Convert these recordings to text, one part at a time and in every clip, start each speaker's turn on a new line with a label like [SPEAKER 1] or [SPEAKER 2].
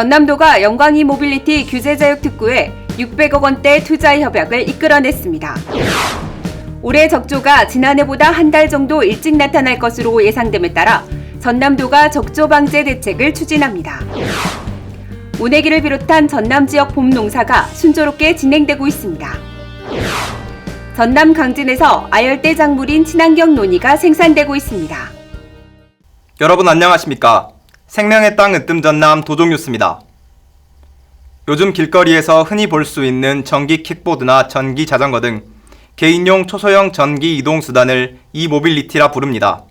[SPEAKER 1] 전남도가 영광이 모빌리티 규제자육 특구에 600억 원대 투자 협약을 이끌어냈습니다. 올해 적조가 지난해보다 한 달 정도 일찍 나타날 것으로 예상됨에 따라 전남도가 적조 방제 대책을 추진합니다. 모내기를 비롯한 전남 지역 봄 농사가 순조롭게 진행되고 있습니다. 전남 강진에서 아열대 작물인 친환경 논이가 생산되고 있습니다.
[SPEAKER 2] 여러분 안녕하십니까? 생명의 땅 으뜸 전남 도종뉴스입니다. 요즘 길거리에서 흔히 볼 수 있는 전기 킥보드나 전기 자전거 등 개인용 초소형 전기 이동 수단을 이모빌리티라 부릅니다.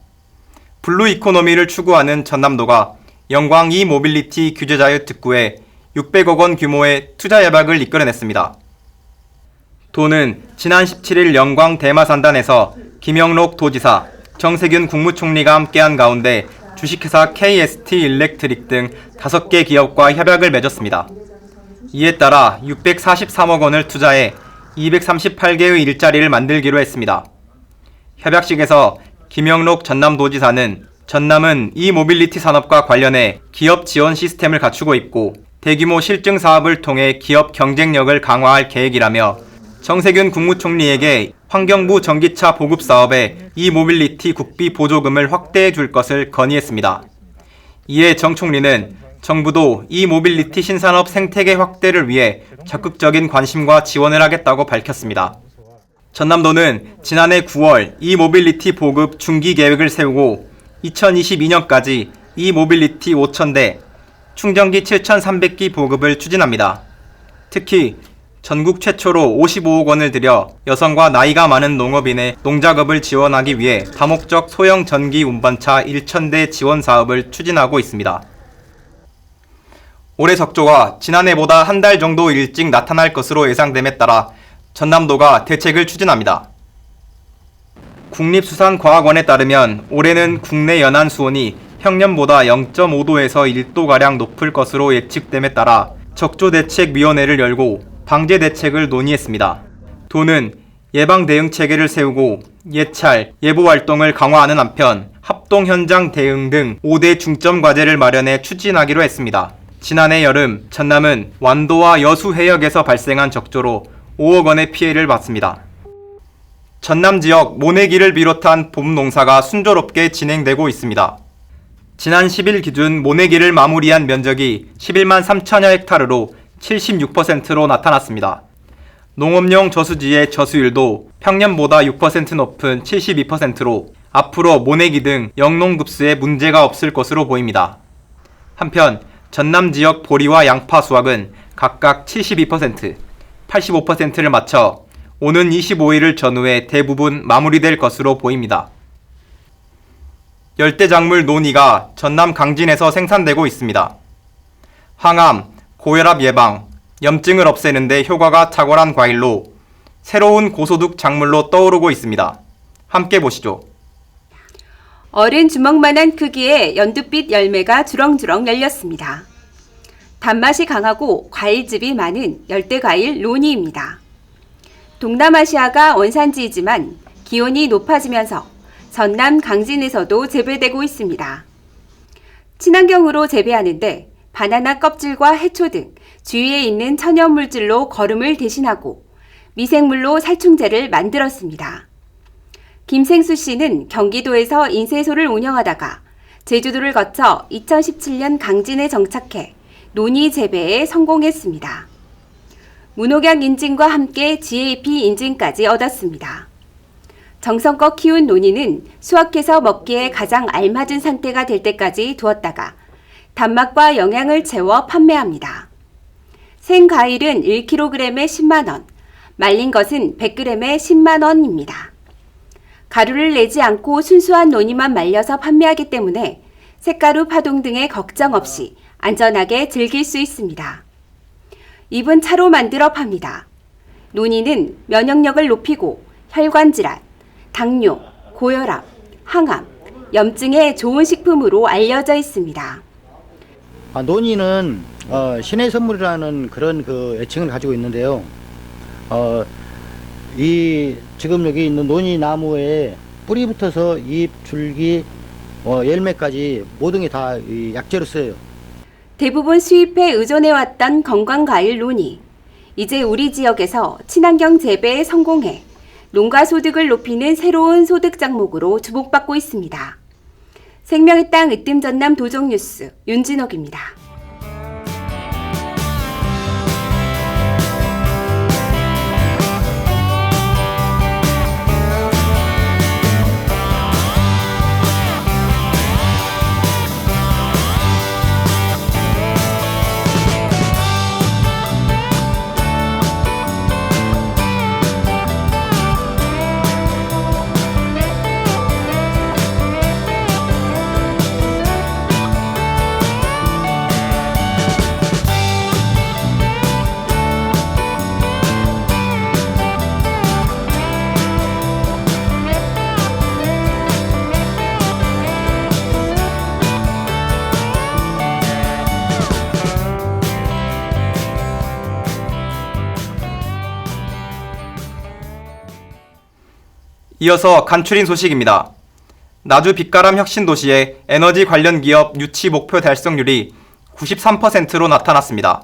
[SPEAKER 2] 블루 이코노미를 추구하는 전남도가 영광 이모빌리티 규제자유 특구에 600억 원 규모의 투자 협약을 이끌어냈습니다. 도는 지난 17일 영광 대마산단에서 김영록 도지사, 정세균 국무총리가 함께한 가운데 주식회사 KST 일렉트릭 등 5개 기업과 협약을 맺었습니다. 이에 따라 643억 원을 투자해 238개의 일자리를 만들기로 했습니다. 협약식에서 김영록 전남도지사는 전남은 이 모빌리티 산업과 관련해 기업 지원 시스템을 갖추고 있고 대규모 실증 사업을 통해 기업 경쟁력을 강화할 계획이라며 정세균 국무총리에게 환경부 전기차 보급 사업에 이 모빌리티 국비 보조금을 확대해 줄 것을 건의했습니다. 이에 정 총리는 정부도 이 모빌리티 신산업 생태계 확대를 위해 적극적인 관심과 지원을 하겠다고 밝혔습니다. 전남도는 지난해 9월 이 모빌리티 보급 중기 계획을 세우고 2022년까지 이 모빌리티 5,000대, 충전기 7,300기 보급을 추진합니다. 특히 전국 최초로 55억 원을 들여 여성과 나이가 많은 농업인의 농작업을 지원하기 위해 다목적 소형 전기 운반차 1,000대 지원 사업을 추진하고 있습니다. 올해 적조가 지난해보다 한 달 정도 일찍 나타날 것으로 예상됨에 따라 전남도가 대책을 추진합니다. 국립수산과학원에 따르면 올해는 국내 연안 수온이 평년보다 0.5도에서 1도가량 높을 것으로 예측됨에 따라 적조대책위원회를 열고 방제 대책을 논의했습니다. 도는 예방 대응 체계를 세우고 예찰, 예보 활동을 강화하는 한편 합동 현장 대응 등 5대 중점 과제를 마련해 추진하기로 했습니다. 지난해 여름 전남은 완도와 여수 해역에서 발생한 적조로 5억 원의 피해를 봤습니다. 전남 지역 모내기를 비롯한 봄 농사가 순조롭게 진행되고 있습니다. 지난 10일 기준 모내기를 마무리한 면적이 11만 3천여 헥타르로 76%로 나타났습니다. 농업용 저수지의 저수율도 평년보다 6% 높은 72%로 앞으로 모내기 등 영농급수에 문제가 없을 것으로 보입니다. 한편 전남 지역 보리와 양파 수확은 각각 72%, 85%를 맞춰 오는 25일을 전후에 대부분 마무리될 것으로 보입니다. 열대작물 논이가 전남 강진에서 생산되고 있습니다. 항암, 고혈압 예방, 염증을 없애는데 효과가 탁월한 과일로 새로운 고소득 작물로 떠오르고 있습니다. 함께 보시죠.
[SPEAKER 1] 어른 주먹만한 크기의 연두빛 열매가 주렁주렁 열렸습니다. 단맛이 강하고 과일즙이 많은 열대과일 로니입니다. 동남아시아가 원산지이지만 기온이 높아지면서 전남 강진에서도 재배되고 있습니다. 친환경으로 재배하는데 바나나 껍질과 해초 등 주위에 있는 천연물질로 거름을 대신하고 미생물로 살충제를 만들었습니다. 김생수 씨는 경기도에서 인쇄소를 운영하다가 제주도를 거쳐 2017년 강진에 정착해 논이 재배에 성공했습니다. 무농약 인증과 함께 GAP 인증까지 얻었습니다. 정성껏 키운 논이는 수확해서 먹기에 가장 알맞은 상태가 될 때까지 두었다가 단맛과 영양을 채워 판매합니다. 생과일은 1kg에 10만원, 말린 것은 100g에 10만원입니다. 가루를 내지 않고 순수한 논이만 말려서 판매하기 때문에 색가루 파동 등의 걱정 없이 안전하게 즐길 수 있습니다. 잎은 차로 만들어 팝니다. 논이는 면역력을 높이고 혈관 질환, 당뇨, 고혈압, 항암, 염증에 좋은 식품으로 알려져 있습니다.
[SPEAKER 3] 아, 논이는 어, 신의 선물이라는 그런 그 애칭을 가지고 있는데요. 어, 이 지금 여기 있는 논이 나무에 뿌리부터서 잎, 줄기, 어, 열매까지 모든 게 다 약재로 쓰여요.
[SPEAKER 1] 대부분 수입에 의존해왔던 건강과일 논이 이제 우리 지역에서 친환경 재배에 성공해 농가 소득을 높이는 새로운 소득 장목으로 주목받고 있습니다. 생명의 땅 으뜸 전남 도정 뉴스 윤진옥입니다.
[SPEAKER 2] 이어서 간추린 소식입니다. 나주 빛가람 혁신도시의 에너지 관련 기업 유치 목표 달성률이 93%로 나타났습니다.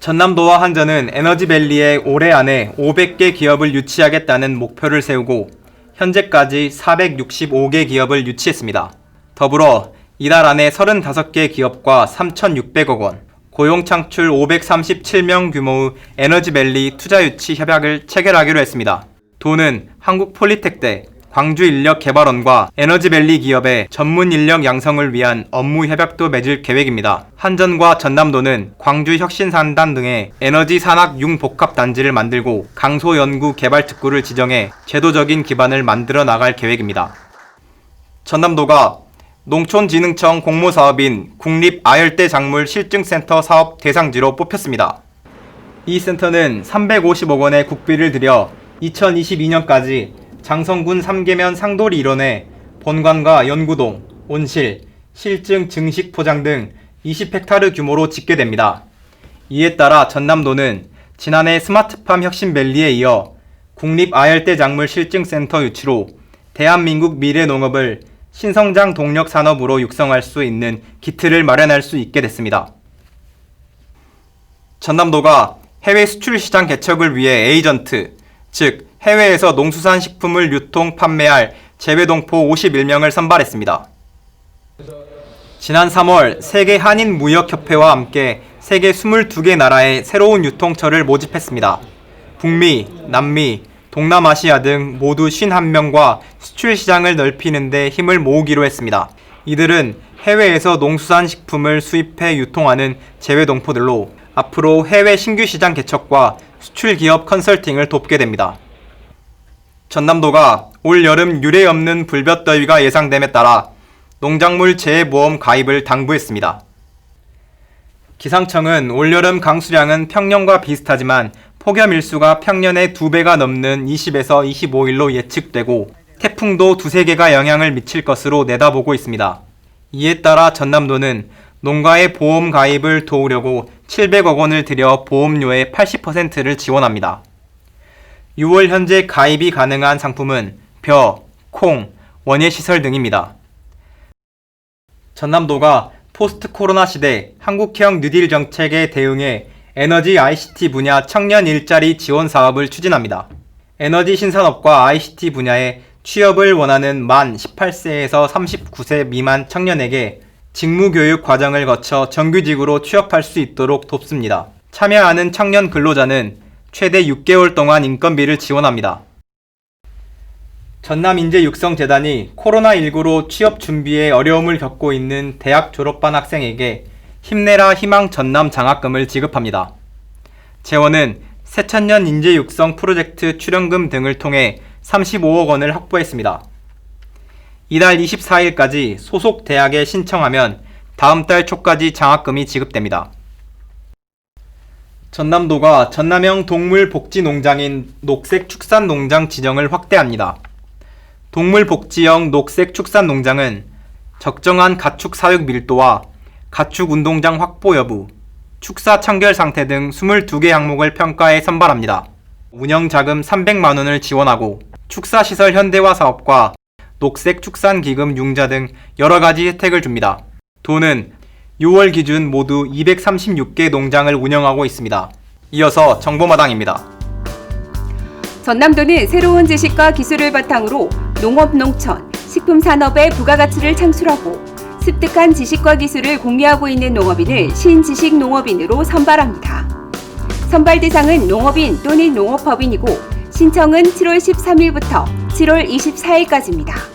[SPEAKER 2] 전남도와 한전은 에너지밸리에 올해 안에 500개 기업을 유치하겠다는 목표를 세우고 현재까지 465개 기업을 유치했습니다. 더불어 이달 안에 35개 기업과 3,600억 원, 고용 창출 537명 규모의 에너지밸리 투자 유치 협약을 체결하기로 했습니다. 도는 한국폴리텍대, 광주인력개발원과 에너지밸리 기업의 전문 인력 양성을 위한 업무 협약도 맺을 계획입니다. 한전과 전남도는 광주 혁신산단 등의 에너지 산학 융복합 단지를 만들고 강소 연구 개발 특구를 지정해 제도적인 기반을 만들어 나갈 계획입니다. 전남도가 농촌진흥청 공모사업인 국립아열대 작물 실증센터 사업 대상지로 뽑혔습니다. 이 센터는 350억 원의 국비를 들여 2022년까지 장성군 3계면 상돌 일원에 본관과 연구동, 온실, 실증 증식 포장 등 20헥타르 규모로 집계됩니다. 이에 따라 전남도는 지난해 스마트팜 혁신밸리에 이어 국립 아열대 작물 실증센터 유치로 대한민국 미래 농업을 신성장 동력 산업으로 육성할 수 있는 기틀을 마련할 수 있게 됐습니다. 전남도가 해외 수출 시장 개척을 위해 에이전트, 즉 해외에서 농수산 식품을 유통 판매할 재외동포 51명을 선발했습니다. 지난 3월 세계 한인 무역협회와 함께 세계 22개 나라의 새로운 유통처를 모집했습니다. 북미, 남미, 동남아시아 등 모두 51명과 수출 시장을 넓히는 데 힘을 모으기로 했습니다. 이들은 해외에서 농수산 식품을 수입해 유통하는 재외 동포들로 앞으로 해외 신규 시장 개척과 수출 기업 컨설팅을 돕게 됩니다. 전남도가 올 여름 유례 없는 불볕더위가 예상됨에 따라 농작물 재해보험 가입을 당부했습니다. 기상청은 올여름 강수량은 평년과 비슷하지만 폭염 일수가 평년의 2배가 넘는 20에서 25일로 예측되고 태풍도 두세 개가 영향을 미칠 것으로 내다보고 있습니다. 이에 따라 전남도는 농가의 보험 가입을 도우려고 700억 원을 들여 보험료의 80%를 지원합니다. 6월 현재 가입이 가능한 상품은 벼, 콩, 원예시설 등입니다. 전남도가 포스트 코로나 시대 한국형 뉴딜 정책에 대응해 에너지 ICT 분야 청년 일자리 지원 사업을 추진합니다. 에너지 신산업과 ICT 분야에 취업을 원하는 만 18세에서 39세 미만 청년에게 직무교육 과정을 거쳐 정규직으로 취업할 수 있도록 돕습니다. 참여하는 청년 근로자는 최대 6개월 동안 인건비를 지원합니다. 전남인재육성재단이 코로나19로 취업 준비에 어려움을 겪고 있는 대학 졸업반 학생에게 힘내라 희망 전남 장학금을 지급합니다. 재원은 새천년 인재육성 프로젝트 출연금 등을 통해 35억 원을 확보했습니다. 이달 24일까지 소속 대학에 신청하면 다음 달 초까지 장학금이 지급됩니다. 전남도가 전남형 동물복지농장인 녹색축산농장 지정을 확대합니다. 동물복지형 녹색축산농장은 적정한 가축 사육 밀도와 가축 운동장 확보 여부, 축사 청결 상태 등 22개 항목을 평가해 선발합니다. 운영 자금 300만 원을 지원하고 축사 시설 현대화 사업과 녹색 축산 기금 융자 등 여러 가지 혜택을 줍니다. 도는 6월 기준 모두 236개 농장을 운영하고 있습니다. 이어서 정보마당입니다.
[SPEAKER 1] 전남도는 새로운 지식과 기술을 바탕으로 농업, 농촌, 식품 산업의 부가가치를 창출하고 습득한 지식과 기술을 공유하고 있는 농업인을 신지식 농업인으로 선발합니다. 선발 대상은 농업인 또는 농업법인이고 신청은 7월 13일부터 7월 24일까지입니다.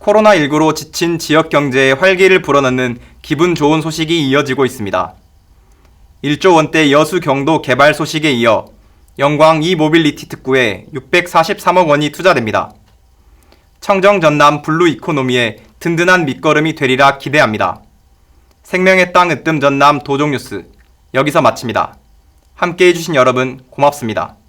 [SPEAKER 2] 코로나19로 지친 지역 경제에 활기를 불어넣는 기분 좋은 소식이 이어지고 있습니다. 1조 원대 여수 경도 개발 소식에 이어 영광 이모빌리티 특구에 643억 원이 투자됩니다. 청정 전남 블루 이코노미의 든든한 밑거름이 되리라 기대합니다. 생명의 땅 으뜸 전남 도종뉴스 여기서 마칩니다. 함께 해주신 여러분 고맙습니다.